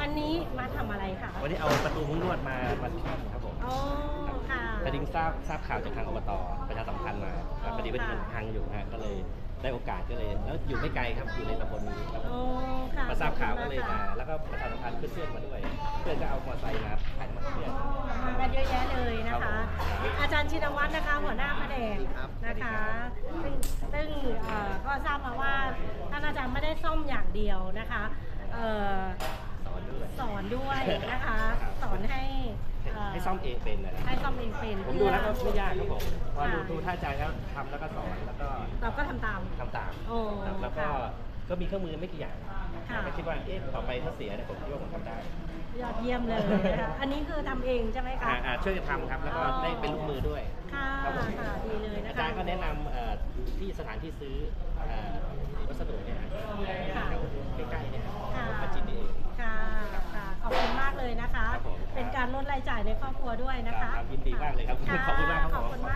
วันนี้มาทำอะไรคะวันนี้เอาประตูมุ้งลวดมามาซ่อมครับผมอ๋อค่ะพอดีทราบทราบข่าวจากทางอบตประชาสัมพันธ์มาอ๋อพอดีว่ามันค่ะพังอยู่ฮะก็เลยได้โอกาสก็เลย แล้วอยู่ไม่ไกลครับอยู่ในตำบลนี้ครับโอ้ค่ะมาทราบข่าวก็เลยขอบมาคุณแล้วก็ประชาสัมพันธ์เพื่อนๆมาด้วย เพื่อนก็เอามอเตอร์ไซค์มาพันมาเพื่อน มากันเยอะแยะเลยนะครัคะ บผมอาจารย์ชินวัตรนะคะ หัวหน้าแผนกครับนะคะสวัสดีครับซึ่งซึ่งเอ่อก็ทราบมาว่าท่านอาจารย์ไม่ได้ซ่อมอย่างเดียวนะคะเอ่อส อนด้วย สอนด้วยนะคะ ครับสอนให้เให้ซ่อมเองเป็นนะให้ซ่อมเองเป็นผมดูแล้วก็ไม่ยากครับผมพอดูค่ะดูท่าอาจารย์แล้วทำแล้วก็สอนแล้วก็เราก็ทำตาม ทำตามโอ้ครับแล้วก็ค่ะก็มีเครื่องมือไม่กี่อย่างค่ะก็คิดว่าเอ๊ะต่อไปถ้าเสียเนี่ยผมคิดว่าผมทำได้ยอดเยี่ยมเลยนะคะอันนี้คือทำเองใช่ไหมคะ อ่าอ่าช่วยกันทำครับ แล้วก็อ๋อได้เป็นลูกมือด้วย ค่ะครับผมค่ะ ดีเลยนะคะอาจารย์ก็แนะนำเอ่อที่สถานที่ซื้อเอ่อ เป็นการลดรายจ่ายในครอบครัวด้วยนะคะยินดีมากเลยครับขอบคุณมากครับ